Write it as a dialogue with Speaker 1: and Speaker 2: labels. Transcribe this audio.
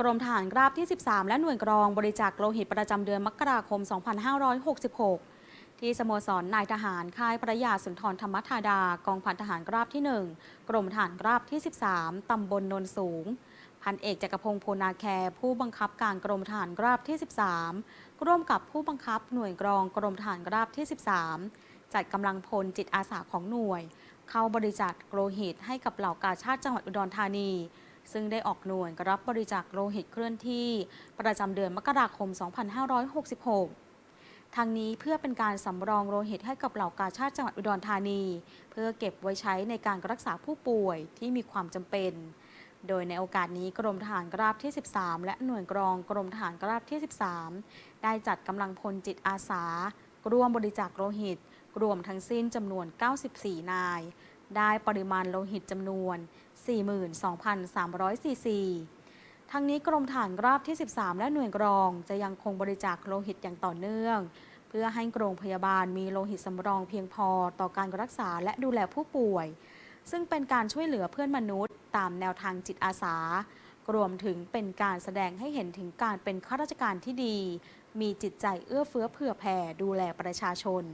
Speaker 1: กรมทหารราบที่ 13 และหน่วยกรองบริจาคโลหิตประจำเดือนมกราคม 2566 ที่สโมสรนายทหารค่ายพระยาสุนทรธรรมธาดากองพันทหารราบที่ 1 กรมทหารราบที่ 13 ตำบลนนสูง พันเอกจักรพงศ์โพนาแคผู้บังคับการกรมทหารราบที่ 13 ร่วมกับผู้บังคับหน่วยกรองกรมทหารราบที่ 13 จัดกำลังพลจิตอาสาของหน่วย เข้าบริจาคโลหิตให้กับเหล่ากาชาติจังหวัดอุดรธานี ซึ่งได้ออกหน่วยรับบริจาคโลหิตเคลื่อนที่ ประจำเดือนมกราคม 2566ทางนี้เพื่อเป็นการสำรองโลหิตให้กับเหล่ากาชาติจังหวัดอุดรธานี เพื่อเก็บไว้ใช้ในการรักษาผู้ป่วยที่มีความจำเป็น โดยในโอกาสนี้กรมทหารราบที่ 13 และหน่วยกรองกรมทหารราบที่ 13 ได้จัดกำลังพลจิตอาสา ร่วมบริจาคโลหิต รวมทั้งสิ้นจำนวน 94 นาย ได้ปริมาณโลหิตจำนวน 42,300ซีซีทั้งนี้กรมฐานราบที่ 13 และหน่วยกรองจะยังคงบริจาคโลหิตอย่างต่อเนื่อง เพื่อให้โรงพยาบาลมีโลหิตสำรองเพียงพอต่อการรักษาและดูแลผู้ป่วย ซึ่งเป็นการช่วยเหลือเพื่อนมนุษย์ ตามแนวทางจิตอาสารวมถึงเป็นการแสดงให้เห็นถึงการเป็นข้าราชการที่ดี มีจิตใจเอื้อเฟื้อเผื่อแผ่ดูแลประชาชน